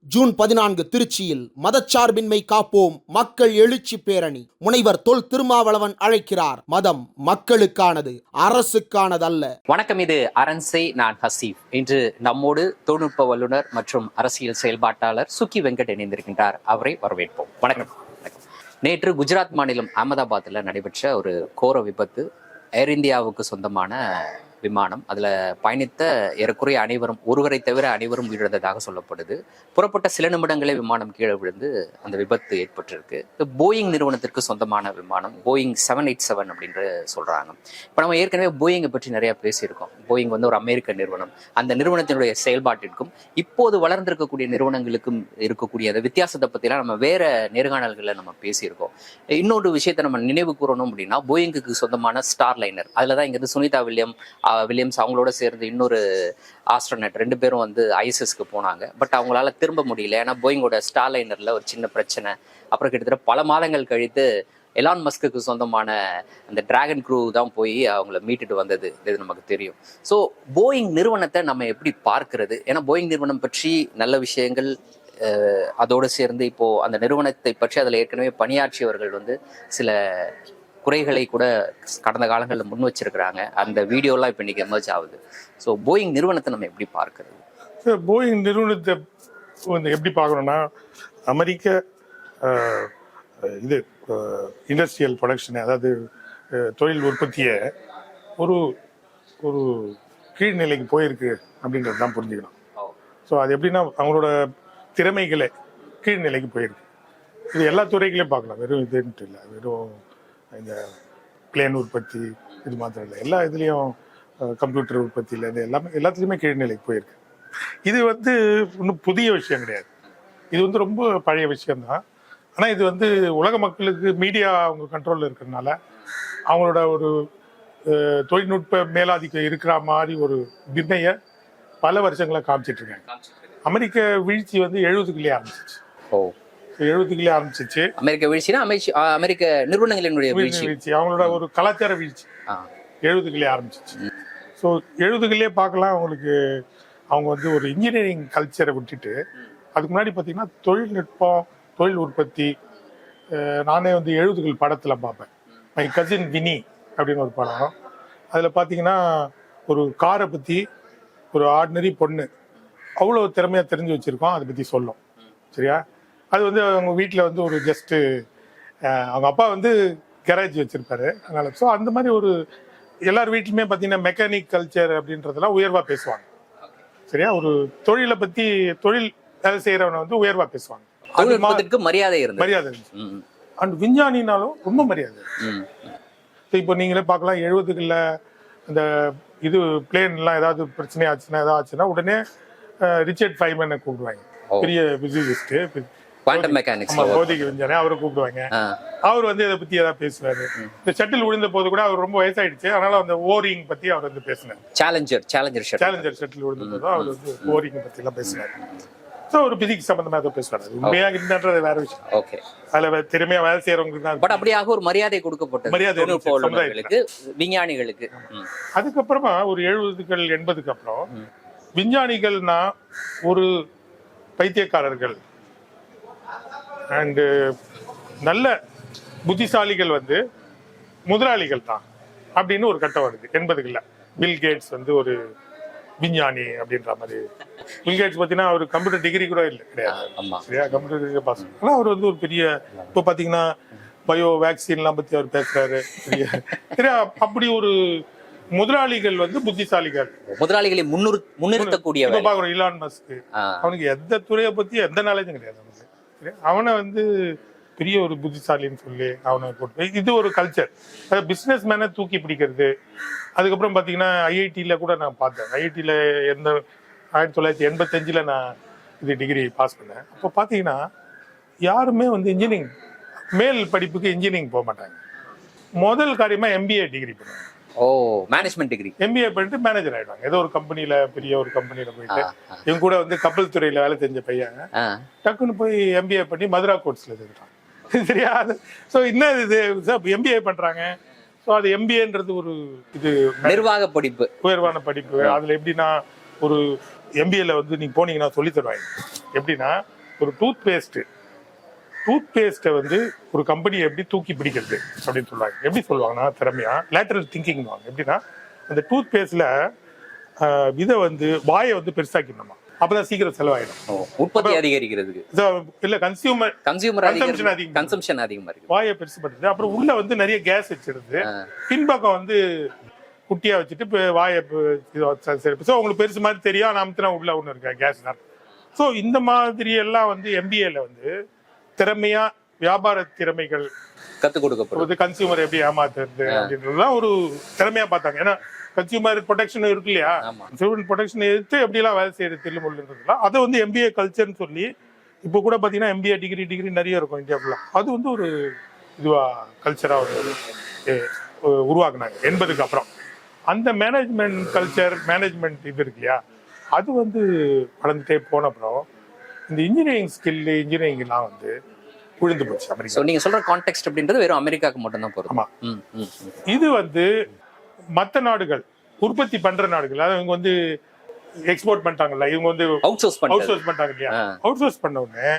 June பதினான்கு திருச்சியில் மதச்சார்பின்மை காப்போம் மக்கள் எழுச்சி பேரணி. முனைவர் தொல் திருமாவளவன் அழைக்கிறார். மதம் மக்களுக்கானது அரசுக்கானதல்ல. வணக்கம் இது அரண்சை நான் ஹசீப். இன்று நம்மோடு தொழில்நுட்ப வல்லுநர் மற்றும் அரசியல் செயல்பாட்டாளர் சுக்கி வெங்கட் இணைந்திருக்கின்றார். அவரை வரவேற்போம். வணக்கம். வணக்கம். நேற்று குஜராத் மாநிலம் அகமதாபாத்தில் நடைபெற்ற ஒரு கோர விபத்து ஏர் இந்தியாவுக்கு சொந்தமான விமானம். அதில் பயணித்த ஏறக்குறைய அனைவரும் ஒருவரை தவிர அனைவரும் உயிரிழந்ததாக சொல்லப்படுது. புறப்பட்ட சில நிமிடங்களே விமானம் கீழே விழுந்து அந்த விபத்து ஏற்பட்டிருக்கு. போயிங் நிறுவனத்திற்கு சொந்தமான விமானம் போயிங் செவன் எயிட் செவன் அப்படின்னு சொல்கிறாங்க இப்போ நம்ம ஏற்கனவே போயிங்கை பற்றி நிறையா பேசியிருக்கோம். போயிங் வந்து ஒரு அமெரிக்க நிறுவனம். அந்த நிறுவனத்தினுடைய செயல்பாட்டிற்கும் இப்போது வளர்ந்திருக்கக்கூடிய நிறுவனங்களுக்கும் இருக்கக்கூடிய அந்த வித்தியாசத்தை பற்றிலாம் நம்ம வேற நேர்காணல்களில் நம்ம பேசியிருக்கோம். இன்னொரு விஷயத்தை நம்ம நினைவு கூறணும் அப்படின்னா போயிங்குக்கு சொந்தமான ஸ்டார் லைனர் அதில் தான் இங்கேருந்து சுனிதா வில்லியம் வில்லியம்ஸ் அவங்களோட சேர்ந்து இன்னொரு ஆஸ்ட்ரோனட் ரெண்டு பேரும் வந்து ஐஎஸ்எஸ்க்கு போனாங்க. பட் அவங்களால திரும்ப முடியல. ஏன்னா போயிங்கோட ஸ்டார்லைனரில் ஒரு சின்ன பிரச்சனை. அப்புறம் கிட்டத்தட்ட பல மாதங்கள் கழித்து எலான் மஸ்குக்கு சொந்தமான அந்த டிராகன் க்ரூ தான் போய் அவங்கள மீட்டுட்டு வந்தது. இது நமக்கு தெரியும். ஸோ போயிங் நிறுவனத்தை நம்ம எப்படி பார்க்கிறது? ஏன்னா போயிங் நிறுவனம் பற்றி நல்ல விஷயங்கள் அதோடு சேர்ந்து இப்போ அந்த நிறுவனத்தை பற்றி அதில் ஏற்கனவே பணியாற்றியவர்கள் வந்து சில குறைகளை கூட கடந்த காலங்களில் முன் வச்சிருக்கிறாங்க. அந்த வீடியோலாம் இப்போ இன்னைக்கு எமர்ஜ் ஆகுது. ஸோ போயிங் நிறுவனத்தை நம்ம எப்படி பார்க்கறது? போயிங் நிறுவனத்தை வந்து எப்படி பார்க்கணும்னா அமெரிக்க இது இண்டஸ்ட்ரியல் ப்ரொடக்ஷன் அதாவது தொழில் உற்பத்தியை ஒரு ஒரு கீழ்நிலைக்கு போயிருக்கு அப்படின்றது தான் புரிஞ்சுக்கணும். ஸோ அது எப்படின்னா அவங்களோட திறமைகளை கீழ்நிலைக்கு போயிருக்கு. இது எல்லா துறைகளையும் பார்க்கலாம். வெறும் இதுன்ட்டு இல்லை. வெறும் இந்த பிளேன் உற்பத்தி இது மாத்திரம் இல்லை. எல்லா இதுலேயும் கம்ப்யூட்டர் உற்பத்தியில் இருந்து எல்லாமே எல்லாத்துலேயுமே கீழ்நிலைக்கு போயிருக்கு. இது வந்து இன்னும் புதிய விஷயம் கிடையாது. இது வந்து ரொம்ப பழைய விஷயம்தான். ஆனால் இது வந்து உலக மக்களுக்கு மீடியா அவங்க கண்ட்ரோலில் இருக்கிறதுனால அவங்களோட ஒரு தொழில்நுட்ப மேலாதிக்கம் இருக்கிற மாதிரி ஒரு பின்னைய பல வருஷங்களா காமிச்சிட்டு இருக்காங்க. அமெரிக்க வீழ்ச்சி வந்து எழுபதுக்குள்ளே ஆரம்பிச்சிச்சு ஓ. எழுபதுக்குள்ளே ஆரம்பிச்சிச்சு. அமெரிக்க வீழ்ச்சினா அமெரிக்க அமெரிக்க நிறுவனங்களினுடைய வீழ்ச்சி. வீழ்ச்சி. அவங்களோட ஒரு கலாச்சார வீழ்ச்சி. எழுபதுக்குள்ளே ஆரம்பிச்சிச்சு. ஸோ எழுபதுக்குள்ளே பார்க்கலாம். அவங்களுக்கு அவங்க வந்து ஒரு இன்ஜினியரிங் கல்ச்சரை விட்டுட்டு அதுக்கு முன்னாடி பார்த்தீங்கன்னா தொழில்நுட்பம் தொழில் உற்பத்தி நானே வந்து எழுபதுகள் படத்தில் பார்ப்பேன். மை கசின் வினி அப்படின்னு ஒரு படம். அதில் பார்த்தீங்கன்னா ஒரு காரை பற்றி ஒரு ஆர்டினரி பொண்ணு அவ்வளோ திறமையாக தெரிஞ்சு வச்சுருக்கோம். அதை பற்றி சொல்லும். சரியா? அது வந்து அவங்க வீட்டில் வந்து ஒரு ஜஸ்ட்டு அவங்க அப்பா வந்து கேரேஜ் வச்சுருப்பாரு. அதனால் ஸோ அந்த மாதிரி ஒரு எல்லார் வீட்லையுமே பார்த்தீங்கன்னா மெக்கானிக் கல்ச்சர் அப்படின்றதெல்லாம் உயர்வாக பேசுவாங்க. சரியா? ஒரு தொழிலை பற்றி தொழில் வேலை செய்கிறவனை வந்து உயர்வாக பேசுவாங்க. தொழில்நுட்பத்திற்கு மரியாதை மரியாதை இருந்துச்சு. அண்ட் விஞ்ஞானினாலும் ரொம்ப மரியாதை. இப்போ நீங்களே பார்க்கலாம் எழுபதுகளில் இந்த இது பிளேன்லாம் ஏதாவது பிரச்சனை ஆச்சுன்னா ஏதாவது ஆச்சுன்னா உடனே ரிச்சர்ட் ஃபைமனை கூப்பிடுவாங்க. பெரிய பிசிசிஸ்ட்டு குவாண்டம் மெக்கானிக்ஸ் பௌதிக விஞ்ஞானி அவரை கூப்பிடுவாங்க. அவர் வந்து இதை பத்தி ஏதாவது பேசுவாரு. இந்த ஷட்டில் விழுந்த போது கூட அவர் ரொம்ப வயசாயிடுச்சு. அதனால அந்த ஓரிங் பத்தி அவர் வந்து பேசினார். சேலஞ்சர் சேலஞ்சர் சேலஞ்சர் ஷட்டில் விழுந்த போதும் அவர் வந்து ஓரிங் பத்தி எல்லாம் பேசினார். ஸோ ஒரு பிசிக்ஸ் சம்பந்தமா ஏதோ பேசுவார். அது உண்மையா இருந்தான்றது வேற விஷயம். ஓகே அதுல வே- திறமையா வேலை செய்யறவங்களுக்கு தான் பட் அப்படியாக ஒரு மரியாதை கொடுக்கப்பட்டது. மரியாதை வல்லுநர்களுக்கு விஞ்ஞானிகளுக்கு. அதுக்கப்புறமா ஒரு எழுபதுகள் எண்பதுக்கு அப்புறம் விஞ்ஞானிகள்னா ஒரு பைத்தியக்காரர்கள். அண்டு நல்ல புத்திசாலிகள் வந்து முதலாளிகள் தான் அப்படின்னு ஒரு கட்டம் வருது. எண்பதுகளில். பில் கேட்ஸ் வந்து ஒரு விஞ்ஞானி அப்படின்ற மாதிரி. பில் கேட்ஸ் பார்த்தீங்கன்னா அவர் கம்ப்யூட்டர் டிகிரி கூட இல்லை கிடையாது. சரியா? கம்ப்யூட்டர் டிகிரி பாஸ் ஆனால் அவர் வந்து ஒரு பெரிய இப்போ பார்த்தீங்கன்னா பயோ வேக்சின்லாம் பற்றி அவர் பேசுறாரு. சரியா அப்படி ஒரு முதலாளிகள் வந்து புத்திசாலிகள். முதலாளிகளை முன்னிறு முன்னிறுத்தக்கூடியவர். இப்போ பார்க்குறோம் இலான் மஸ்க் அவனுக்கு எந்த துறையை பத்தி எந்த நாலேஜும் கிடையாது? அவனை வந்து பெரிய ஒரு புத்திசாலின்னு சொல்லி அவனை போட்டு இது ஒரு கல்ச்சர் அதாவது பிஸ்னஸ் மேனை தூக்கி பிடிக்கிறது. அதுக்கப்புறம் பார்த்தீங்கன்னா ஐஐடியில் கூட நான் பார்த்தேன். ஐஐடியில் எந்த ஆயிரத்தி தொள்ளாயிரத்தி எண்பத்தஞ்சில் நான் இது டிகிரி பாஸ் பண்ணேன். அப்போ பார்த்தீங்கன்னா யாருமே வந்து இன்ஜினியரிங் மேல் படிப்புக்கு இன்ஜினியரிங் போக மாட்டாங்க. முதல் காரியமாக எம்பிஏ டிகிரி பண்ணுவாங்க. ஓ மேனேஜ்மெண்ட் டிகிரி எம்பிஏ பண்ணிட்டு மேனேஜர் ஆயிடுவாங்க. ஏதோ ஒரு கம்பெனியில பெரிய ஒரு கம்பெனியில போயிட்டு. இவங்க கூட வந்து கப்பல் துறையில வேலை செஞ்ச பையன். டக்குன்னு போய் எம்பிஏ பண்ணி மதுரா கோட்ஸ்ல சேர்த்துட்டான் சரியா? ஸோ என்ன இது எம்பிஏ பண்றாங்க. ஸோ அது எம்பிஏன்றது ஒரு இது நிர்வாக படிப்பு. உயர்வான படிப்பு. அதுல எப்படின்னா ஒரு எம்பிஏல வந்து நீங்க போனீங்கன்னா சொல்லி தருவாங்க. எப்படின்னா ஒரு டூத் பேஸ்ட் டூத் பேஸ்ட்டை வந்து ஒரு கம்பெனியை எப்படி தூக்கி பிடிக்கிறது அப்படின்னு சொல்லுவாங்க. எப்படி சொல்லுவாங்கன்னா திறமையா? லேட்டரல் திங்கிங் எப்படின்னா அந்த டூத் பேஸ்ட்ல இதை வந்து வாயை வந்து பெருசாக்கிடணுமா? அப்பதான் சீக்கிரம் செலவாயிடும். உற்பத்தி அதிகரிக்கிறதுக்கு. இல்ல கன்சியூமர் கன்சியூமர் Consumption அதிகம். கன்சம்ஷன் அதிகமா இருக்கு. வாயை பெருசு பண்ணுறது அப்புறம் உள்ள வந்து நிறைய கேஸ் வச்சிருது பின்பக்கம் வந்து குட்டியா வச்சுட்டு இப்போ வாயை ஸோ உங்களுக்கு பெருசு மாதிரி தெரியும். அமுத்தினா உள்ள ஒன்று இருக்கா கேஸ் ஸோ இந்த மாதிரி எல்லாம் வந்து எம்பிஏல வந்து திறமையா வியாபார திறமைகள் கத்து கொடுக்கப்படும். கன்சியூமர் எப்படி ஏமாத்துறது அப்படின்றதுலாம் ஒரு திறமையா பார்த்தாங்க. ஏன்னா கன்சியூமர் ப்ரொடெக்ஷன் இருக்கு இல்லையா. கன்சியூமர் ப்ரொடெக்ஷன் எடுத்து எப்படிலாம் வேலை செய்யறது தில்லுமுள்ளுன்றதுலாம் அதை வந்து எம்பிஏ கல்ச்சர்னு சொல்லி இப்போ கூட பார்த்தீங்கன்னா எம்பிஏ டிகிரி டிகிரி நிறைய இருக்கும் இந்தியா ஃபுல்லாக அது வந்து ஒரு இதுவா உ- உருவாக்குனாங்க. எண்பதுக்கு அப்புறம். அந்த மேனேஜ்மெண்ட் கல்ச்சர் மேனேஜ்மெண்ட் இது இருக்கு இல்லையா? அது வந்து வளர்ந்துட்டே போன அப்புறம் இந்த இன்ஜினியரிங் ஸ்கில் இன்ஜினியரிங்லாம் வந்து விழுந்து போச்சு அமெரிக்கா நீங்க சொல்ற கான்டெக்ட் அப்படின்றது வெறும் அமெரிக்காக்கு மட்டும் தான் போறோம். இது வந்து மற்ற நாடுகள் உற்பத்தி பண்ற நாடுகள் அதாவது இவங்க வந்து எக்ஸ்போர்ட் பண்ணிட்டாங்கல்ல இவங்க வந்து அவுட் சோர்ஸ் அவுட் சோர்ஸ் பண்ணிட்டாங்க இல்லையா. அவுட் சோர்ஸ் பண்ண உடனே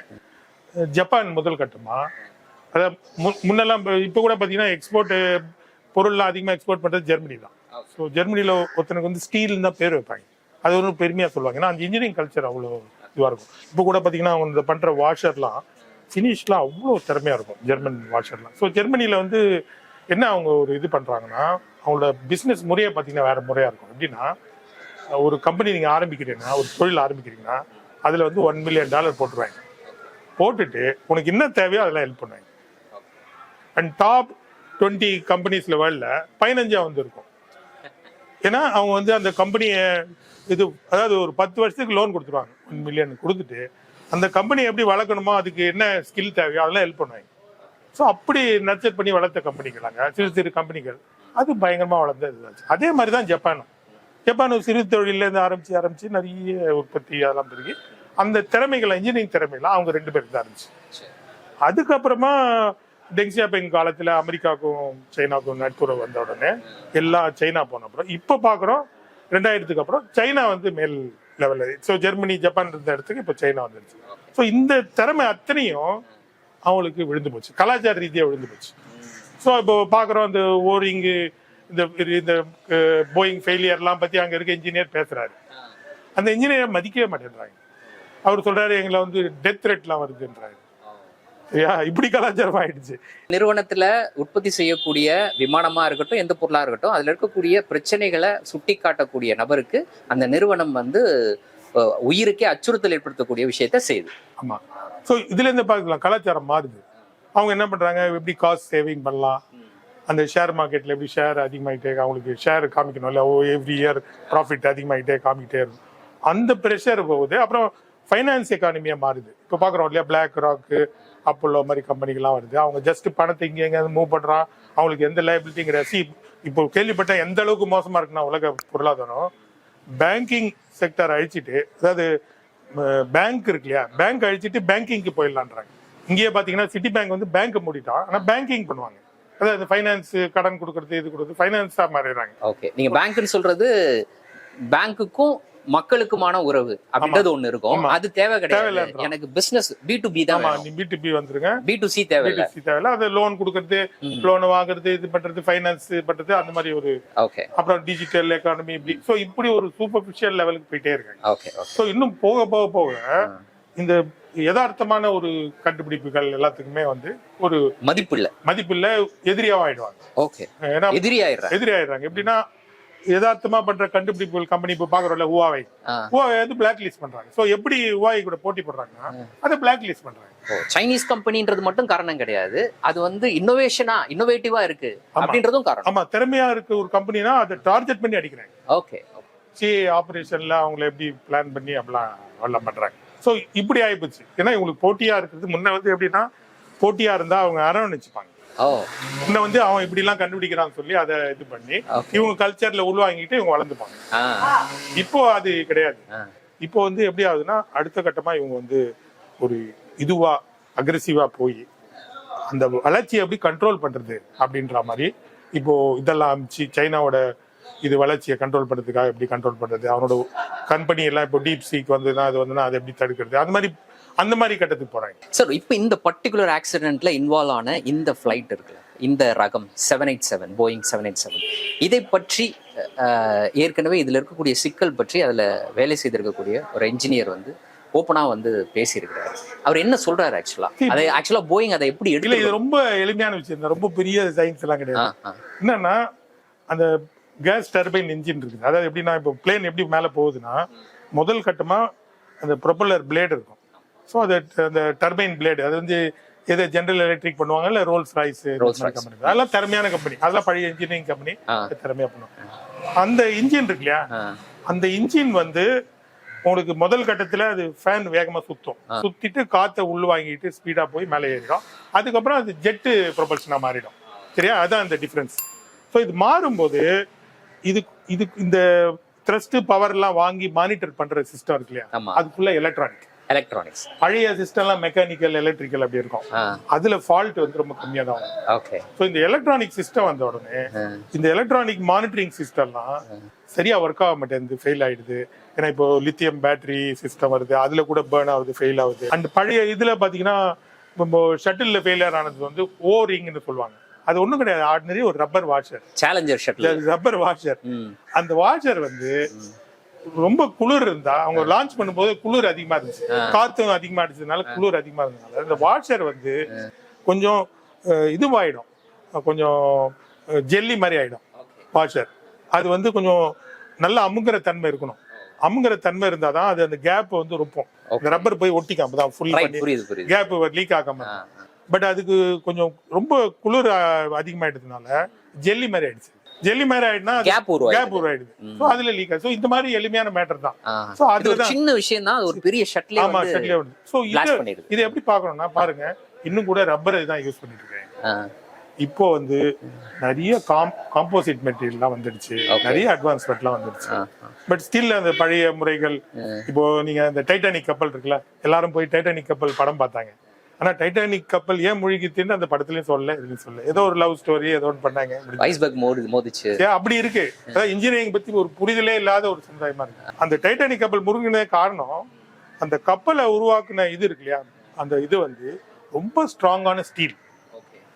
ஜப்பான் முதல் கட்டமா அதாவது முன்னெல்லாம் இப்ப- கூட பாத்தீங்கன்னா எக்ஸ்போர்ட் பொருள்லாம் அதிகமா எக்ஸ்போர்ட் பண்றது ஜெர்மனி தான். ஸோ ஜெர்மனில ஒருத்தனுக்கு வந்து ஸ்டீல் தான் பேர் வைப்பாங்க. அது ஒரு பெருமையா சொல்லுவாங்க. ஏன்னா அந்த இன்ஜினியரிங் கல்ச்சர் அவ்வளோ இதுவாக இருக்கும். இப்போ கூட பார்த்தீங்கன்னா அவங்க இந்த பண்ணுற வாஷர்லாம் ஃபினிஷ்லாம் அவ்வளோ திறமையாக இருக்கும் ஜெர்மன் வாஷர்லாம் ஸோ ஜெர்மனியில் வந்து என்ன அவங்க ஒரு இது பண்ணுறாங்கன்னா அவங்களோட பிஸ்னஸ் முறையே பார்த்தீங்கன்னா வேறு முறையாக இருக்கும். எப்படின்னா ஒரு கம்பெனி நீங்கள் ஆரம்பிக்கிறீங்கன்னா ஒரு தொழில் ஆரம்பிக்கிறீங்கன்னா அதில் வந்து ஒன் மில்லியன் டாலர் போட்டுருவாங்க. போட்டுட்டு உனக்கு என்ன தேவையோ அதெல்லாம் ஹெல்ப் பண்ணுவாங்க. அண்ட் டாப் டுவெண்ட்டி கம்பெனிஸில் வேர்ல்டில் பதினஞ்சாக வந்து இருக்கும். ஏன்னா அவங்க வந்து அந்த கம்பெனியை இது அதாவது ஒரு பத்து வருஷத்துக்கு லோன் கொடுத்துருவாங்க. ஒன் மில்லியன் கொடுத்துட்டு அந்த கம்பெனி எப்படி வளர்க்கணுமோ அதுக்கு என்ன ஸ்கில் தேவையோ அதெல்லாம் ஹெல்ப் பண்ணுவாங்க. ஸோ அப்படி நர்ச்சர் பண்ணி வளர்த்த கம்பெனிகளாங்க சிறு சிறு கம்பெனிகள் அது பயங்கரமா வளர்ந்த இதுதாச்சு அதே மாதிரி தான் ஜப்பானும். ஜப்பான் ஒரு சிறு தொழிலேருந்து ஆரம்பிச்சு ஆரம்பிச்சு நிறைய உற்பத்தி அதெல்லாம் பெருகி அந்த திறமைகள் இன்ஜினியரிங் திறமைகள்லாம் அவங்க ரெண்டு பேருக்கு தான் இருந்துச்சு. அதுக்கப்புறமா டெங்ஸியாபெங் காலத்துல அமெரிக்காவுக்கும் சைனாவுக்கும் நட்புறவு வந்த உடனே எல்லாம் சைனா போன அப்புறம் இப்போ பார்க்குறோம் ரெண்டாயிரத்துக்கு அப்புறம் சைனா வந்து மேல் லெவலில் ஸோ ஜெர்மனி ஜப்பான் இருந்த இடத்துக்கு இப்போ சைனா வந்துருச்சு. ஸோ இந்த திறமை அத்தனையும் அவங்களுக்கு விழுந்து போச்சு. கலாச்சார ரீதியாக விழுந்து போச்சு. ஸோ இப்போ பார்க்குறோம் இந்த ஓரிங்கு இந்த இந்த போயிங் ஃபெயிலியர்லாம் பற்றி அங்கே இருக்க இன்ஜினியர் பேசுறாரு. அந்த இன்ஜினியரை மதிக்கவே மாட்டேன்றாங்க. அவர் சொல்றாரு எங்களை வந்து டெத் ரேட்லாம் வருதுன்றாரு. இப்படி கலாச்சாரம் ஆயிடுச்சு நிறுவனத்துல உற்பத்தி செய்யக்கூடிய விமானமா இருக்கட்டும் எந்த பொருளா இருக்கட்டும் அதுல இருக்கக்கூடிய பிரச்சனைகளை சுட்டி காட்டக்கூடிய நபருக்கு அந்த நிறுவனம் வந்து உயிருக்கே அச்சுறுத்தல் ஏற்படுத்தக்கூடிய விஷயத்த செய்யுது. ஆமா. ஸோ இதுல இருந்து பார்க்கலாம் கலாச்சாரம் மாறுது. அவங்க என்ன பண்றாங்க எப்படி காஸ்ட் சேவிங் பண்ணலாம்? அந்த ஷேர் மார்க்கெட்ல எப்படி ஷேர் அதிகமாயிட்டே அவங்களுக்கு ஷேர் காமிக்கணும்ல ஓ எவ்ரி இயர் ப்ராஃபிட் அதிகமாயிட்டே காமிக்கிட்டே இருக்கும். அந்த ப்ரெஷர் போகுது. அப்புறம் ஃபைனான்ஸ் எக்கானமியா மாறுது. இப்போ பார்க்குறோம் இல்லையா பிளாக் ராக்கு அப்போலோ மாதிரி கம்பெனிகள்லாம் வருது. அவங்க ஜஸ்ட் பணத்தை இங்கே எங்கேயாவது மூவ் பண்ணுறான் அவங்களுக்கு எந்த லைபிலிட்டிங்கிற சி இப்போ கேள்விப்பட்ட எந்த அளவுக்கு மோசமாக இருக்குன்னா உலக பொருளாதாரம். பேங்கிங் செக்டர் அழிச்சிட்டு அதாவது பேங்க் இருக்கு இல்லையா? பேங்க் அழிச்சிட்டு பேங்கிங்க்கு போயிடலான்றாங்க. இங்கேயே பார்த்தீங்கன்னா சிட்டி பேங்க் வந்து பேங்க் மூடிட்டான். ஆனால் பேங்கிங் பண்ணுவாங்க. அதாவது ஃபைனான்ஸ் கடன் கொடுக்கறது இது கொடுக்குறது ஃபைனான்ஸாக மாறிடுறாங்க. ஓகே நீங்கள் பேங்க்னு சொல்கிறது பேங்க்குக்கும் மக்களுக்குமான உறவு அப்படின்றது ஒண்ணு இருக்கும். அது தேவை கிடையாது. எனக்கு பிசினஸ் பி டு பி தான் பி டு பி வந்துருங்க. பி டு சி தேவையில்ல. B2C தேவையில்ல. அது லோன் கொடுக்கறது லோன் வாங்குறது இது பண்றது ஃபைனான்ஸ் பண்றது அந்த மாதிரி ஒரு ஓகே அப்புறம் டிஜிட்டல் எக்கானமி இப்படி. ஸோ இப்படி ஒரு சூப்பர்ஃபிஷியல் லெவலுக்கு போயிட்டே இருக்காங்க. ஓகே ஸோ இன்னும் போக போக போக இந்த யதார்த்தமான ஒரு கண்டுபிடிப்புகள் எல்லாத்துக்குமே வந்து ஒரு மதிப்பு இல்ல மதிப்பில்ல எதிரியாவும் ஆயிடுவாங்க ஓகே ஏன்னா எதிரி ஆயிடுற எதிரி ஆயிடுறாங்க எப்படின்னா யதார்த்தமா பண்ற கண்டுபிடிப்புகள் கம்பெனி இப்போ பாக்குறோம்ல ஹுவாவை ஹுவாவை வந்து பிளாக் லிஸ்ட் பண்றாங்க. ஸோ எப்படி ஹுவாவை கூட போட்டி போடுறாங்கன்னா அதை பிளாக் லிஸ்ட் பண்றாங்க சைனீஸ் கம்பெனின்றது மட்டும் காரணம் கிடையாது. அது வந்து இன்னோவேஷனா இன்னோவேட்டிவா இருக்கு அப்படின்றதும் காரணம். ஆமா திறமையா இருக்க ஒரு கம்பெனினா அதை டார்கெட் பண்ணி அடிக்கிறாங்க. ஓகே சிஏ ஆபரேஷன்ல அவங்கள எப்படி பிளான் பண்ணி அப்படிலாம் எல்லாம் பண்றாங்க. ஸோ இப்படி ஆயிப்போச்சு. ஏன்னா இவங்களுக்கு போட்டியா இருக்கிறது முன்ன வந்து எப்படின்னா போட்டியா இருந்தா அவங்க அரவணைச்சுப்பாங்க. முன்ன வந்து அவன் இப்படி எல்லாம் கண்டுபிடிக்கிறான்னு சொல்லி அதை இது பண்ணி. இவங்க கல்ச்சர்ல உள்வாங்கிட்டு இவங்க வளர்ந்துப்பாங்க இப்போ அது கிடையாது. இப்போ வந்து எப்படி ஆகுதுன்னா அடுத்த கட்டமா இவங்க வந்து ஒரு இதுவா அக்ரெசிவா போய் அந்த வளர்ச்சியை எப்படி கண்ட்ரோல் பண்றது அப்படின்ற மாதிரி இப்போ இதெல்லாம் அமிச்சு சைனாவோட இது வளர்ச்சியை கண்ட்ரோல் பண்ணுறதுக்காக எப்படி கண்ட்ரோல் பண்றது அவனோட கம்பெனி எல்லாம் இப்போ டீப் சீக் வந்ததுன்னா அது வந்துன்னா அதை எப்படி தடுக்கிறது அந்த மாதிரி அந்த மாதிரி கட்டத்துக்கு போறாங்க. சார் இப்போ இந்த பர்டிகுலர் ஆக்சிடென்ட்ல இன்வால்வ் ஆன இந்த ஃப்ளைட் இருக்குல்ல இந்த ரகம் seven eight seven Boeing seven eight seven இதை பற்றி ஏற்கனவே இதில் இருக்கக்கூடிய சிக்கல் பற்றி அதில் வேலை செய்திருக்கக்கூடிய ஒரு என்ஜினியர் வந்து ஓப்பனாக வந்து பேசியிருக்கிறார். அவர் என்ன சொல்றாரு ஆக்சுவலா அதை ஆக்சுவலா போயிங் அதை எப்படி இல்ல இது ரொம்ப எளிமையான விஷயம். ரொம்ப பெரிய சயின்ஸ் எல்லாம் கிடையாது. என்னன்னா அந்த கேஸ் டர்பைன் இன்ஜின் இருக்குது. அதாவது எப்படின்னா இப்போ பிளேன் எப்படி மேலே போகுதுன்னா முதல் கட்டமா அந்த ப்ரொப்பல்லர் பிளேடு இருக்கும். ஸோ அது அந்த டர்பைன் பிளேடு அது வந்து எதை ஜெனரல் எலக்ட்ரிக் பண்ணுவாங்க இல்லை ரோல்ஸ் ராய்ஸ். கம்பெனி அதெல்லாம் திறமையான கம்பெனி அதெல்லாம் பழைய இன்ஜினியரிங் கம்பெனி. திறமையா பண்ணுவாங்க. அந்த இன்ஜின் இருக்கு இல்லையா? அந்த இன்ஜின் வந்து உங்களுக்கு முதல் கட்டத்துல அது ஃபேன் வேகமா சுத்தும். சுத்திட்டு காத்தை உள் வாங்கிட்டு ஸ்பீடா போய் மேலே ஏறிடும். அதுக்கப்புறம் அது ஜெட்டு ப்ரொபல்ஷனா மாறிடும். சரியா? அதான் அந்த டிஃபரன்ஸ் ஸோ இது மாறும்போது இது இது இந்த த்ரஸ்ட் பவர் எல்லாம் வாங்கி மானிட்டர் பண்ற சிஸ்டம் இருக்கு இல்லையா? ஆமா. அது ஃபுல்லா எலக்ட்ரானிக் எலக்ட்ரானிக்ஸ் பழைய சிஸ்டம்லாம் மெக்கானிக்கல் எலக்ட்ரிக்கல் அப்படி இருக்கும். அதுல ஃபால்ட் வந்து ரொம்ப கம்மியா தான் ஓகே. ஸோ இந்த எலக்ட்ரானிக் சிஸ்டம் வந்த உடனே இந்த எலக்ட்ரானிக் மானிட்டரிங் சிஸ்டம்லாம் சரியா ஒர்க் ஆக மாட்டேங்குது ஃபெயில் ஆயிடுது. ஏன்னா இப்போ லித்தியம் பேட்டரி சிஸ்டம் வருது அதுல கூட பேர்ன் ஆகுது ஃபெயில் ஆகுது. அந்த பழைய இதுல பாத்தீங்கன்னா இப்போ ஷட்டில்ல ஃபெயிலியர் ஆனது வந்து ஓ ரிங்னு சொல்லுவாங்க. அது ஒண்ணும் கிடையாது ஆர்டினரி ஒரு rubber washer Challenger shuttle rubber washer அந்த வாஷர் வந்து ரொம்ப குளிர் இருந்தா அவங்க லான்ச் பண்ணும்போது குளிர் அதிகமா இருந்துச்சு. காத்தும் அதிகமா இருந்ததுனால குளிர் அதிகமா இருந்ததுனால. இந்த வாஷர் வந்து கொஞ்சம் இதுவாயிடும். கொஞ்சம் ஜெல்லி மாதிரி ஆயிடும். வாஷர் அது வந்து கொஞ்சம் நல்ல அமுங்குற தன்மை இருக்கணும். அமுங்குற தன்மை இருந்தாதான் அது அந்த கேப் வந்து ரொப்போம் இந்த ரப்பர் போய் ஒட்டிக்கும் அப்பதான் ஃபுல் பண்ணி கேப் லீக் ஆகாம பட் அதுக்கு கொஞ்சம் ரொம்ப குளிர் அதிகமாயிட்டதுனால ஜெல்லி மாதிரி ஆயிடுச்சு. ஜெல்லி மாதிரி ஆயிடுனா. கேப் உருவாயிடுது. ஸோ அதுல லீக் ஆகுது ஸோ இந்த மாதிரி எளிமையான மேட்டர் தான். ஸோ அதுதான் சின்ன விஷயம் தான். ஒரு பெரிய ஷட்லே ஆமா ஷட்லே வருது ஸோ இது. இதை எப்படி பார்க்கணும்னா பாருங்க. இன்னும் கூட ரப்பர் தான் யூஸ் பண்ணிட்டு இருக்காங்க ஆ, இப்போ வந்து நிறைய காம் காம்போசிட் மெட்டீரியல்லாம் வந்துடுச்சு. நிறைய அட்வான்ஸ்மெண்ட்லாம் வந்துடுச்சு. பட் ஸ்டில் அந்த பழைய முறைகள் இப்போ நீங்க அந்த டைட்டானிக் கப்பல் இருக்குல்ல எல்லாரும் போய் டைட்டானிக் கப்பல் படம் பார்த்தாங்க. ஆனா டைட்டானிக் கப்பல் ஏன் முழுகித்துன்னு அந்த படத்துலயும் சொல்லல இதுலயும் சொல்லல. ஏதோ ஒரு லவ் ஸ்டோரி ஏதோ ஒன்று பண்ணாங்க. ஐஸ்பர்க் மோது மோதிச்சு. அப்படி இருக்கு. அதாவது இன்ஜினியரிங் பத்தி ஒரு புரிதலே இல்லாத ஒரு சமுதாயமா இருக்கு. அந்த டைட்டானிக் கப்பல் முருகின காரணம் அந்த கப்பலை உருவாக்குன இது இருக்கு இல்லையா? அந்த இது வந்து ரொம்ப ஸ்ட்ராங்கான ஸ்டீல்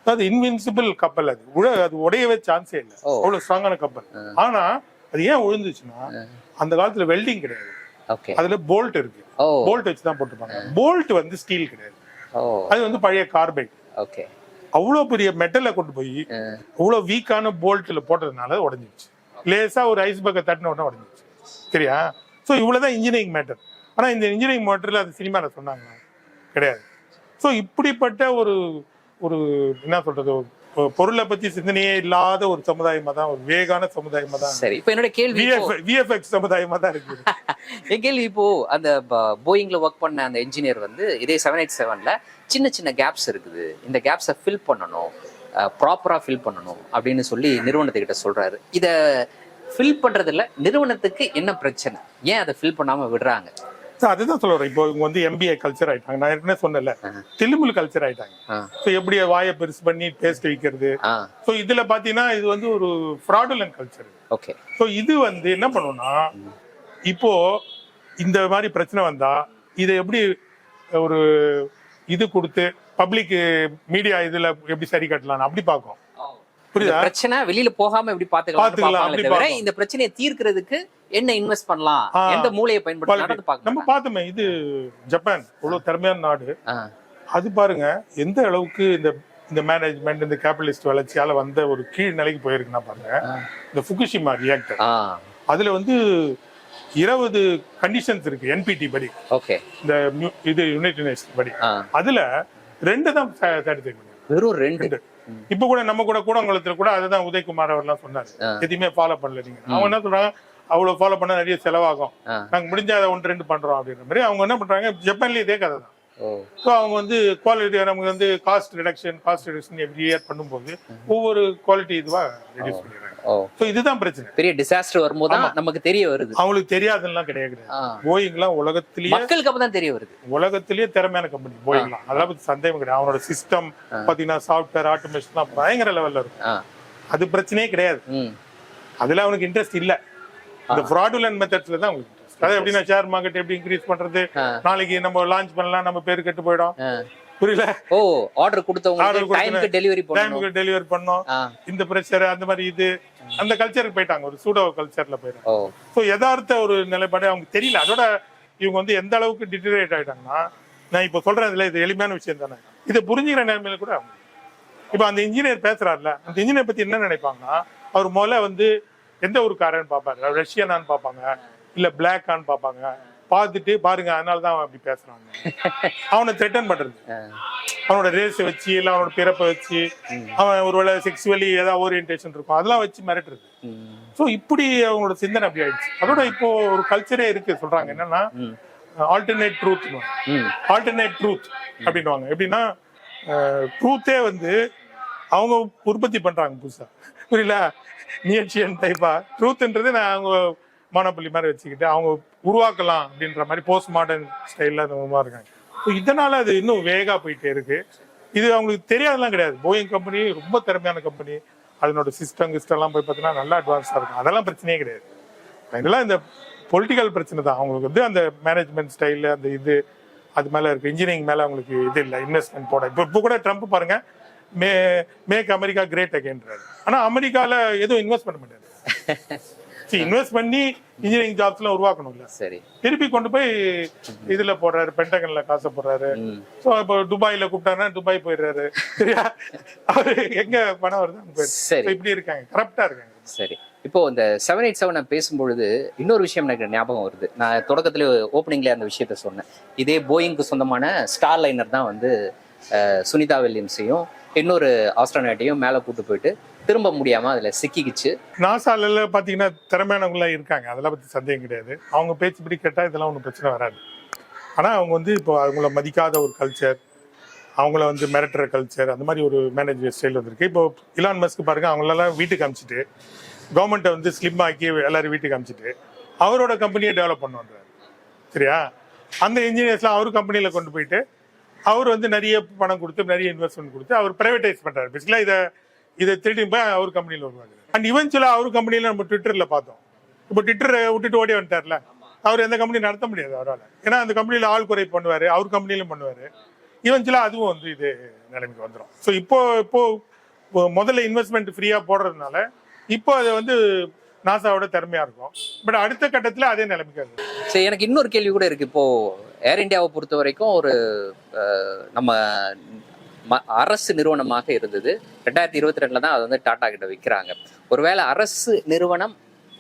அது இன்வின்சிபிள் கப்பல் அது. உழ அது உடையவே சான்ஸே இல்லை. அவ்வளவு ஸ்ட்ராங்கான கப்பல். ஆனா அது ஏன் விழுந்துச்சுன்னா அந்த காலத்துல வெல்டிங் கிடையாது. அதுல போல்ட் இருக்கு. போல்ட் வச்சு தான் போட்டுப்பாங்க போல்ட் வந்து ஸ்டீல் கிடையாது. அது வந்து பழைய கார்பைட் ஓகே அவ்வளவு பெரிய மெட்டலை கொண்டு போய் அவ்வளவு வீக்கான போல்ட்ல போட்டதுனால உடஞ்சிருச்சு. லேசா ஒரு ஐஸ்பர்க்கை தட்டின உடனே உடஞ்சிருச்சு. சரியா? ஸோ இவ்வளவுதான் இன்ஜினியரிங் மேட்டர் ஆனா இந்த இன்ஜினியரிங் மேட்டர்ல அது சினிமால சொன்னாங்க. கிடையாது. ஸோ இப்படிப்பட்ட ஒரு ஒரு என்ன சொல்றது பொருளை பத்தி சிந்தனையே இல்லாத ஒரு சமுதாயமா தான் ஒரு வேகான சமுதாயமா தான் சரி இப்போ என்னோட கேள்வி விஎஃப்எக்ஸ் சமுதாயமா தான் இருக்கு என் கேள்வி இப்போ அந்த போயிங்ல ஒர்க் பண்ண அந்த இன்ஜினியர் வந்து இதே செவன் எயிட் செவன்ல சின்ன சின்ன கேப்ஸ் இருக்குது. இந்த கேப்ஸை ஃபில் பண்ணணும் ப்ராப்பரா ஃபில் பண்ணணும் அப்படின்னு சொல்லி நிறுவனத்துக்கிட்ட சொல்றாரு. இத ஃபில் பண்றதுல நிறுவனத்துக்கு என்ன பிரச்சனை? ஏன் அதை ஃபில் பண்ணாம விடுறாங்க? அதுதான் சொல்றேன். இப்போ இவங்க வந்து எம்பிஏ கல்ச்சர் ஆயிட்டாங்க. நான் ஏற்கனவே சொன்னேன்ல. தில்லுமுல் கல்ச்சர் ஆயிட்டாங்க. ஸோ எப்படி வாயை பெருசு பண்ணி பேஸ்ட் வைக்கிறது? ஸோ இதுல பாத்தீங்கன்னா இது வந்து ஒரு ஃப்ராடுலன் கல்ச்சர் ஓகே ஸோ இது வந்து என்ன பண்ணும்னா இப்போ இந்த மாதிரி பிரச்சனை வந்தா இதை எப்படி ஒரு இது கொடுத்து பப்ளிக் மீடியா இதுல எப்படி சரி கட்டலாம் அப்படி பார்க்கும் புரியுதா? பிரச்சனை வெளியில போகாம எப்படி பாத்துக்கலாம். இந்த பிரச்சனையை தீர்க்கிறதுக்கு என்ன இன்வெஸ்ட் பண்ணலாம். எந்த மூலையை பயன்படுத்தலாம் நம்ம பார்த்தோமே இது ஜப்பான் இவ்வளவு திறமையான நாடு. அது பாருங்க எந்த அளவுக்கு இந்த இந்த மேனேஜ்மெண்ட் இந்த கேபிட்டலிஸ்ட் வளர்ச்சியால வந்த ஒரு கீழ் நிலைக்கு போயிருக்குன்னா பாருங்க இந்த ஃபுகுஷிமா ரியாக்டர் அதுல வந்து இருபது கண்டிஷன்ஸ் இருக்கு என்பிடி படி. ஓகே இந்த இது யுனைடெட் நேஷன் படி. அதுல ரெண்டு தான் சாட்டிஸ்ஃபை வெறும் ரெண்டு? இப்ப கூட நம்ம கூட கூடங்குளத்துல கூட அதுதான் உதயகுமார் அவர்லாம் சொன்னாரு. ஆ. எதையுமே ஃபாலோ பண்ணல நீங்க. அவங்க என்ன சொல்றாங்க? அவ்வளவு ஃபாலோ பண்ணா நிறைய செலவாகும். நாங்க முடிஞ்ச அதை ஒன்று ரெண்டு பண்றோம் அப்படின்ற மாதிரி. அவங்க என்ன பண்றாங்க? ஜப்பான்லயே இதே கதை தான் ஸோ அவங்க வந்து குவாலிட்டி நமக்கு வந்து cost reduction cost reduction every year பண்ணும்போது ஒவ்வொரு குவாலிட்டி இதுவா ரெடியூஸ் பண்ணிடுறாங்க. ஸோ இதுதான் பிரச்சனை. பெரிய டிசாஸ்டர் வரும்போது தான் நமக்கு தெரிய வருது. அவங்களுக்கு தெரியாதுலாம் கிடையாது. போயிங்லாம் உலகத்திலேயே மக்களுக்கு அப்பதான் தெரிய வருது. உலகத்திலேயே திறமையான கம்பெனி போயிங்லாம் அதெல்லாம் பத்தி சந்தேகம் கிடையாது. அவனோட சிஸ்டம் பாத்தீங்கன்னா சாஃப்ட்வேர் ஆட்டோமேஷன்லாம் பயங்கர லெவல்ல இருக்கும். அது பிரச்சனையே கிடையாது. அதுல அவனுக்கு இன்ட்ரெஸ்ட் இல்ல. இந்த ஃப்ராடுலன் மெத்தட்ஸ்ல தான் அவங்களுக்கு. அதாவது எப்படின்னா ஷேர் மார்க்கெட் எப்படி இன்க்ரீஸ் பண்றது. நாளைக்கு நம்ம லான்ச் பண்ணலாம் நம்ம பேர் கெட்டு போயிடும். புரியல? ஓ ஆர்டர் கொடுத்தவங்க டைமுக்கு டெலிவரி டைமுக்கு டெலிவரி பண்ணோம். இந்த பிரஷர் அந்த மாதிரி இது அந்த கல்ச்சருக்கு போயிட்டாங்க ஒரு சூடோ கல்ச்சர்ல போயிட்டாங்க. ஸோ யதார்த்த ஒரு நிலைப்பாடு அவங்க தெரியல. அதோட இவங்க வந்து எந்த அளவுக்கு டிட்டரேட் ஆயிட்டாங்கன்னா நான் இப்போ சொல்றேன் இதுல இது எளிமையான விஷயம் தானே. இதை புரிஞ்சுக்கிற நிலைமையில கூட அவங்க. இப்போ அந்த இன்ஜினியர் பேசுறாருல அந்த இன்ஜினியர் பத்தி என்ன நினைப்பாங்கன்னா அவர் முதல்ல வந்து எந்த ஒரு காரன்னு பார்ப்பாரு? ரஷ்யனான்னு பார்ப்பாங்க. இல்ல பிளாக்கான்னு பார்ப்பாங்க. பார்த்துட்டு பாருங்க அதனால தான் அவன் அப்படி பேசுறாங்க. அவனை த்ரெட்டன் பண்றது. அவனோட ரேஸை வச்சு இல்ல அவனோட பிறப்பை வச்சு அவன் ஒருவேளை செக்ஸுவலி ஏதாவது ஓரியன்டேஷன் இருக்கும். அதெல்லாம் வச்சு மிரட்டுறது. ஸோ இப்படி அவங்களோட சிந்தனை அப்படி ஆயிடுச்சு. அதோட இப்போ ஒரு கல்ச்சரே இருக்கு. சொல்றாங்க என்னன்னா. Alternate truth. ஆல்டர்னேட் ட்ரூத் அப்படின்னுவாங்க எப்படின்னா ட்ரூத்தே வந்து அவங்க உற்பத்தி பண்றாங்க புதுசா. புரியல நியட்சியன் டைப்பா ட்ரூத்ன்றது நான் அவங்க மானப்பள்ளி மாதிரி வச்சுக்கிட்டு அவங்க உருவாக்கலாம் அப்படின்ற மாதிரி போஸ்ட் மாடர்ன் ஸ்டைலில் அந்த மாதிரி இருக்காங்க. ஸோ அது இன்னும் வேகாக போயிட்டே இருக்கு. இது அவங்களுக்கு தெரியாதெல்லாம் கிடையாது. போயிங் கம்பெனி ரொம்ப திறமையான கம்பெனி அதனோட சிஸ்டம் கிஸ்டம்லாம் போய் பார்த்தீங்கன்னா நல்லா அட்வான்ஸாக இருக்கும். அதெல்லாம் பிரச்சனையே கிடையாது. இதெல்லாம் இந்த பொலிட்டிக்கல் பிரச்சனை தான். அவங்களுக்கு வந்து அந்த மேனேஜ்மெண்ட் ஸ்டைலு அந்த இது அது மேலே இருக்குது இன்ஜினியரிங் மேலே அவங்களுக்கு இது இல்லை. இன்வெஸ்ட்மெண்ட் போட. இப்போ இப்போ கூட ட்ரம்ப் பாருங்கள் மே மேக் அமெரிக்கா கிரேட் அகேன்றாரு ஆனால் அமெரிக்காவில் எதுவும் இன்வெஸ்ட் பண்ண மாட்டாரு. இன்வெஸ்ட் பண்ணி இன்ஜினியரிங் ஜாப்ஸ் எல்லாம் உருவாக்கணும்ல. சரி. திருப்பி கொண்டு போய் இதுல போடுறாரு பென்டகன்ல காசை போடுறாரு. சோ இப்போ துபாயில கூப்பிட்டாருன்னா துபாய் போயிடுறாரு. சரியா? அவரு எங்க பணம் வருது. சரி. இப்படி இருக்காங்க கரெக்டா இருக்காங்க. சரி. இப்போ இந்த செவன் எயிட் செவனை பேசும்பொழுது இன்னொரு விஷயம் எனக்கு ஞாபகம் வருது. நான் தொடக்கத்துல ஓப்பனிங்ல அந்த விஷயத்த சொன்னேன். இதே போயிங்க்கு சொந்தமான ஸ்டார் லைனர் தான் வந்து சுனிதா வில்லியம்ஸையும் இன்னொரு ஆஸ்ட்ரோனேட்டையும் மேலே கூட்டு போயிட்டு திரும்ப முடியாம அதுல சிக்கிக்கிச்சு. நாசால பாத்தீங்கன்னா திறமையானவங்களா இருக்காங்க. அதெல்லாம் பத்தி சந்தேகம் கிடையாது. அவங்க பேச்சுப்படி கேட்டா இதெல்லாம் ஒன்றும் பிரச்சனை வராது. ஆனா அவங்க வந்து இப்போ அவங்கள மதிக்காத ஒரு கல்ச்சர் அவங்கள வந்து மிரட்டுற கல்ச்சர் அந்த மாதிரி ஒரு மேனேஜர் ஸ்டைல் வந்திருக்கு. இப்போ இலான் மஸ்க் பாருங்க அவங்களெல்லாம் வீட்டுக்கு அமிச்சிட்டு கவர்மெண்ட்டை வந்து ஸ்லிம் ஆக்கி எல்லாரும் வீட்டுக்கு அமிச்சிட்டு அவரோட கம்பெனியை டெவலப் பண்ணுவார் சரியா? அந்த இன்ஜினியர்ஸ்லாம் அவர் கம்பெனியில் கொண்டு போயிட்டு அவர் வந்து நிறைய பணம் கொடுத்து நிறைய இன்வெஸ்ட்மெண்ட் கொடுத்து அவர் ப்ரைவேட்டைஸ் பண்ணுறாரு பேசிக்கலா இதை இதை திருடி போய் அவர் கம்பெனியில் வருவாங்க அண்ட் இவன்ச்சுவலா அவர் கம்பெனியில் நம்ம ட்விட்டர்ல பார்த்தோம். இப்போ ட்விட்டரை விட்டுட்டு ஓடி வந்துட்டார்ல. அவர் எந்த கம்பெனி நடத்த முடியாது அவரால். ஏன்னா அந்த கம்பெனியில் ஆள் குறை பண்ணுவாரு அவர் கம்பெனிலும் பண்ணுவாரு. இவென்ச்சுவலா அதுவும் வந்து இது நிலைமைக்கு வந்துடும் ஸோ இப்போ இப்போ முதல்ல இன்வெஸ்ட்மெண்ட் ஃப்ரீயா போடுறதுனால இப்போ அதை வந்து நாசாவோட திறமையா இருக்கும். பட் அடுத்த கட்டத்துல அதே நிலைமைக்கு வருது சரி எனக்கு இன்னொரு கேள்வி கூட இருக்கு. இப்போ ஏர் இந்தியாவை பொறுத்த வரைக்கும் ஒரு நம்ம அரசு நிறுவனமாக இருந்தது. ரெண்டாயிரத்தி இருபத்தி ரெண்டுல தான் அது வந்து டாடா கிட்ட விற்கிறாங்க ஒருவேளை அரசு நிறுவனம்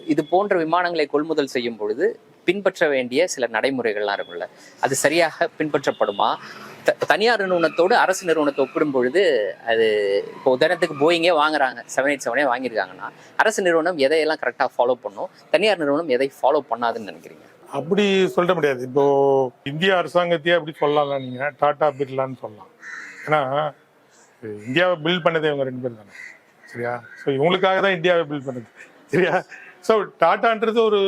இது போன்ற விமானங்களை கொள்முதல் செய்யும் பொழுது பின்பற்ற வேண்டிய சில நடைமுறைகள்லாம் இருக்கும்ல. அது சரியாக பின்பற்றப்படுமா? த- தனியார் நிறுவனத்தோடு அரசு நிறுவனத்தை ஒப்பிடும் பொழுது அது இப்போ உதாரணத்துக்கு போயிங்கே வாங்குறாங்க. செவன் எயிட் செவனே வாங்கியிருக்காங்கன்னா அரசு நிறுவனம் எதையெல்லாம் கரெக்டாக ஃபாலோ பண்ணும்? தனியார் நிறுவனம் எதை ஃபாலோ பண்ணாதுன்னு நினைக்கிறீங்க? அப்படி சொல்ல முடியாது. இப்போ இந்திய அரசாங்கத்தையே அப்படி சொல்லலாம் நீங்க டாடா பிர்லான்னு சொல்லலாம். ஏன்னா இந்தியாவை பில்ட் பண்ணதே இவங்க ரெண்டு பேர் தானே. சரியா? ஸோ இவங்களுக்காக தான் இந்தியாவை பில்ட் பண்ணது. சரியா? ஸோ டாட்டான்றது ஒரு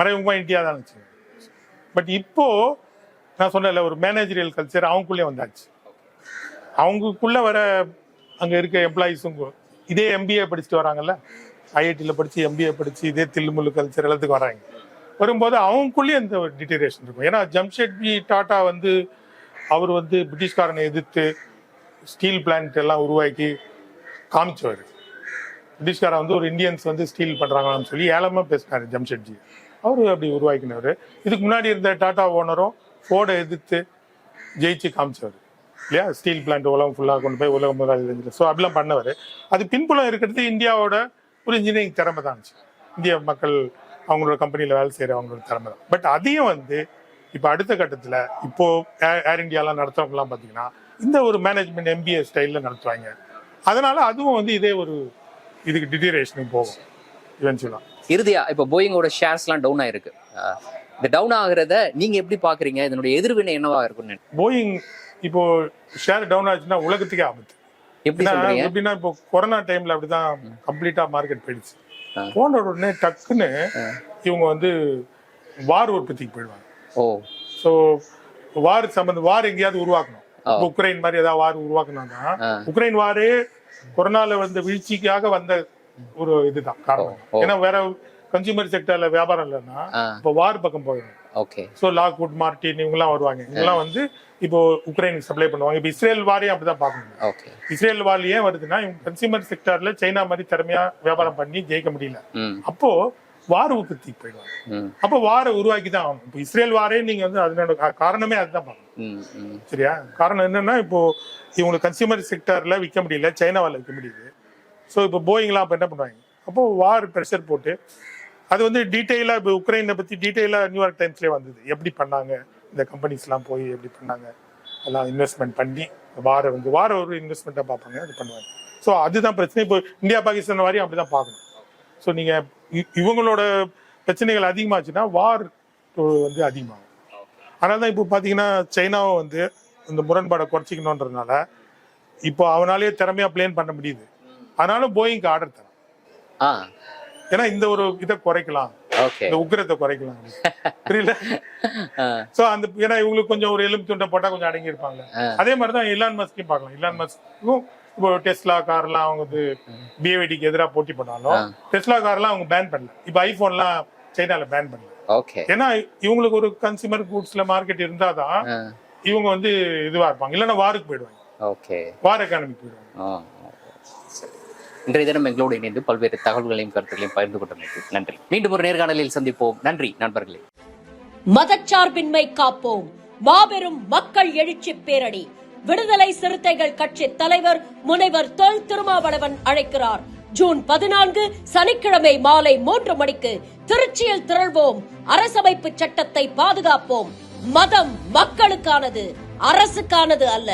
மறைமுகமாக இந்தியா தான் இருந்துச்சு பட் இப்போ நான் சொன்னேன்ல ஒரு மேனேஜரியல் கல்ச்சர் அவங்களுக்குள்ளே வந்தாச்சு. அவங்களுக்குள்ள வர அங்கே இருக்க எம்ப்ளாயிஸும் இதே எம்பிஏ படிச்சுட்டு வராங்கல்ல? ஐஐடியில் படித்து எம்பிஏ படித்து இதே தில்லுமுல்லு கல்ச்சர் எல்லாத்துக்கும் வராங்க. வரும்போது அவங்களுக்குள்ளேயே இந்த ஒரு டிட்டரேஷன் இருக்கும். ஏன்னா ஜம்ஷெட்ஜி டாட்டா வந்து அவர் வந்து பிரிட்டிஷ்காரனை எதிர்த்து ஸ்டீல் பிளான்ட் எல்லாம் உருவாக்கி காமிச்சவர். பிரிட்டிஷ்காரன் வந்து ஒரு இந்தியன்ஸ் வந்து ஸ்டீல் பண்ணுறாங்களான்னு சொல்லி ஏழமாக பேசினார் ஜம்ஷெட்ஜி. அவர் அப்படி உருவாக்கினவர். இதுக்கு முன்னாடி இருந்த டாடா ஓனரும் ஃபோர்டை எதிர்த்து ஜெயிச்சு காமிச்சவர். இல்லையா? ஸ்டீல் பிளான்ட் உலகம் ஃபுல்லாக கொண்டு போய் உலகம் முதலாளி ஸோ அப்படிலாம் பண்ணவர். அது பின்புலம் இருக்கிறது இந்தியாவோட ஒரு இன்ஜினியரிங் திறமை தான் இருந்துச்சு. இந்திய மக்கள் அவங்களோட கம்பெனியில் வேலை செய்கிற அவங்களோட திறமை தான் பட் அதையும் வந்து இப்போ அடுத்த கட்டத்தில் இப்போ ஏர் இந்தியாலாம் நடத்துறவங்கலாம் பார்த்தீங்கன்னா இந்த ஒரு மேனேஜ்மெண்ட் எம்பிஏ ஸ்டைலில் நடத்துவாங்க. அதனால அதுவும் வந்து இதே ஒரு இதுக்கு டிட்டீரேஷனுக்கு போகும் இவென்ச்சுவலாக இறுதியா இப்போ போயிங்கோட ஷேர்ஸ்லாம் டவுன் ஆயிருக்கு. இந்த டவுன் ஆகுறத நீங்க எப்படி பாக்குறீங்க? இதனுடைய எதிர்வினை என்னவா இருக்கும்னு போயிங் இப்போ ஷேர் டவுன் ஆச்சுன்னா உலகத்துக்கே ஆபத்து. எப்படின்னா இப்போ கொரோனா டைம்ல அப்படிதான் கம்ப்ளீட்டா மார்க்கெட் போயிடுச்சு. போன உடனே டக்குன்னு இவங்க வந்து வார் உற்பத்திக்கு போயிடுவாங்க. ஓ. ஸோ வார் சம்பந்த வார் எங்கேயாவது உருவாக்கணும். உக்ரைன் மாதிரி ஏதாவது வார் உருவாக்கணும்னா. உக்ரைன் வாரே கொரோனால வந்த வீழ்ச்சிக்காக வந்த ஒரு இதுதான் காரணம். ஏன்னா வேற கன்சியூமர் செக்டர்ல வியாபாரம் இல்லைன்னா. இப்போ வார் பக்கம் போயிடும். ஓகே. ஸோ லாக்வுட் மார்டின் இவங்கெல்லாம் வருவாங்க. இவங்கெல்லாம் வந்து இப்போ உக்ரைனுக்கு சப்ளை பண்ணுவாங்க. இப்போ இஸ்ரேல் வாரையும் அப்படிதான் பார்க்கணும். ஓகே. இஸ்ரேல் வார் ஏன் வருதுன்னா இவங்க கன்சியூமர் செக்டர்ல சைனா மாதிரி திறமையா வியாபாரம் பண்ணி ஜெயிக்க முடியல. அப்போ வார உற்பத்தி போயிடுவாங்க. அப்போ வார உருவாக்கி தான் ஆகணும். இப்போ இஸ்ரேல் வாரே நீங்க வந்து அதனோட காரணமே அதுதான் பார்க்கணும் ம் ம். சரியா? காரணம் என்னன்னா இப்போ இவங்களுக்கு கன்சியூமர் செக்டர்ல விற்க முடியல சைனாவால விற்க முடியுது. ஸோ இப்போ போயிங்லாம் அப்போ என்ன பண்ணுவாங்க? அப்போ வார் ப்ரெஷர் போட்டு அது வந்து டீட்டெயிலாக இப்போ உக்ரைனை பற்றி டீட்டெயிலாக நியூயார்க் டைம்ஸ்லேயே வந்தது. எப்படி பண்ணாங்க? இந்த கம்பெனிஸ்லாம் போய் எப்படி பண்ணாங்க? எல்லாம் இன்வெஸ்ட்மெண்ட் பண்ணி வார வந்து வார ஒரு இன்வெஸ்ட்மெண்ட்டாக பார்ப்பாங்க அது பண்ணுவாங்க. ஸோ அதுதான் பிரச்சனை. இப்போ இந்தியா பாகிஸ்தான் வரையும் அப்படி தான் பார்க்கணும். ஸோ நீங்கள் இவங்களோட பிரச்சனைகள் அதிகமாச்சுன்னா வார் வந்து அதிகமாகும். அதனால தான் இப்போ பார்த்தீங்கன்னா சைனாவை வந்து இந்த முரண்பாடை குறைச்சிக்கணுன்றதுனால இப்போ அவனாலேயே திறமையா பிளேன் பண்ண முடியுது. அதனால போயிங்க்கு ஆர்டர் தரான். ஏன்னா இந்த ஒரு இதை குறைக்கலாம். இந்த உக்கிரத்தை குறைக்கலாம். புரியல சோ அந்த ஏன்னா இவங்களுக்கு கொஞ்சம் ஒரு எலும்பு துண்டை போட்டா கொஞ்சம் அடங்கி இருப்பாங்க அதே மாதிரி தான் இலான் மஸ்கையும் பார்க்கலாம். இலான் மஸ்க்கும் இப்போ டெஸ்லா கார்லாம் அவங்க வந்து பிஏவிடிக்கு எதிராக போட்டி பண்ணாலும் டெஸ்லா கார்லாம் அவங்க பேன் பண்ணல. இப்போ ஐபோன்லாம் சைனால பேன் பண்ணல. ஓகே ஏன்னா இவங்களுக்கு ஒரு கன்சியூமர் கூட்ஸ்ல மார்க்கெட் இருந்தாதான் இவங்க வந்து இதுவா இருப்பாங்க. இல்லைன்னா வாருக்கு போயிடுவாங்க. ஓகே வார் எக்கானமி போயிடுவாங்க. ஆ. சரி. இன்றைய தினம் எங்களோடு இணைந்து பல்வேறு தகவல்களையும் கருத்துக்களையும் பகிர்ந்து கொண்டமைக்கு நன்றி. மீண்டும் ஒரு நேர்காணலில் சந்திப்போம். நன்றி நண்பர்களே. மதச்சார்பின்மை காப்போம். மாபெரும் மக்கள் எழுச்சி பேரணி. விடுதலை சிறுத்தைகள் கட்சி தலைவர் முனைவர் தொல் திருமாவளவன் அழைக்கிறார். ஜூன் பதினான்கு சனிக்கிழமை மாலை மூன்று மணிக்கு திருச்சியில் திரள்வோம். அரசமைப்பு சட்டத்தை பாதுகாப்போம். மதம் மக்களுக்கானது அரசுக்கானது அல்ல.